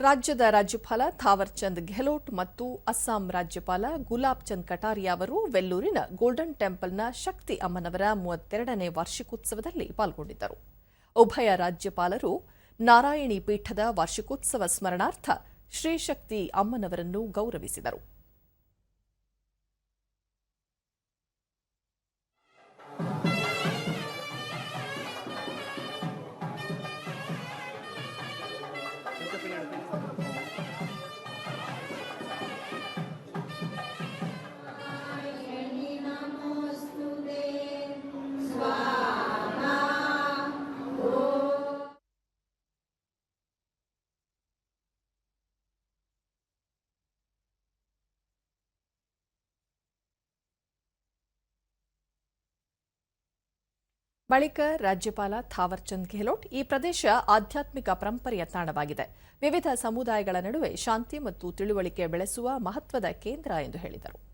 ರಾಜ್ಯದ ರಾಜ್ಯಪಾಲ ಥಾವರ್ಚಂದ್ ಗೆಹ್ಲೋಟ್ ಮತ್ತು ಅಸ್ಸಾಂ ರಾಜ್ಯಪಾಲ ಗುಲಾಬ್ ಚಂದ್ ಕಟಾರಿಯಾ ಅವರು ವೆಲ್ಲೂರಿನ ಗೋಲ್ಡನ್ ಟೆಂಪಲ್ನ ಶಕ್ತಿ ಅಮ್ಮನವರ ಮೂವತ್ತೆರಡನೇ ವಾರ್ಷಿಕೋತ್ಸವದಲ್ಲಿ ಪಾಲ್ಗೊಂಡಿದ್ದರು. ಉಭಯ ರಾಜ್ಯಪಾಲರು ನಾರಾಯಣಿ ಪೀಠದ ವಾರ್ಷಿಕೋತ್ಸವ ಸ್ಮರಣಾರ್ಥ ಶ್ರೀಶಕ್ತಿ ಅಮ್ಮನವರನ್ನು ಗೌರವಿಸಿದರು. ಬಳಿಕ ರಾಜ್ಯಪಾಲ ಥಾವರ್ಚಂದ್ ಗೆಹ್ಲೋಟ್ ಈ ಪ್ರದೇಶ ಆಧ್ಯಾತ್ಮಿಕ ಪರಂಪರೆಯ ತಾಣವಾಗಿದೆ. ವಿವಿಧ ಸಮುದಾಯಗಳ ನಡುವೆ ಶಾಂತಿ ಮತ್ತು ತಿಳುವಳಿಕೆ ಬೆಳೆಸುವ ಮಹತ್ವದ ಕೇಂದ್ರ ಎಂದು ಹೇಳಿದರು.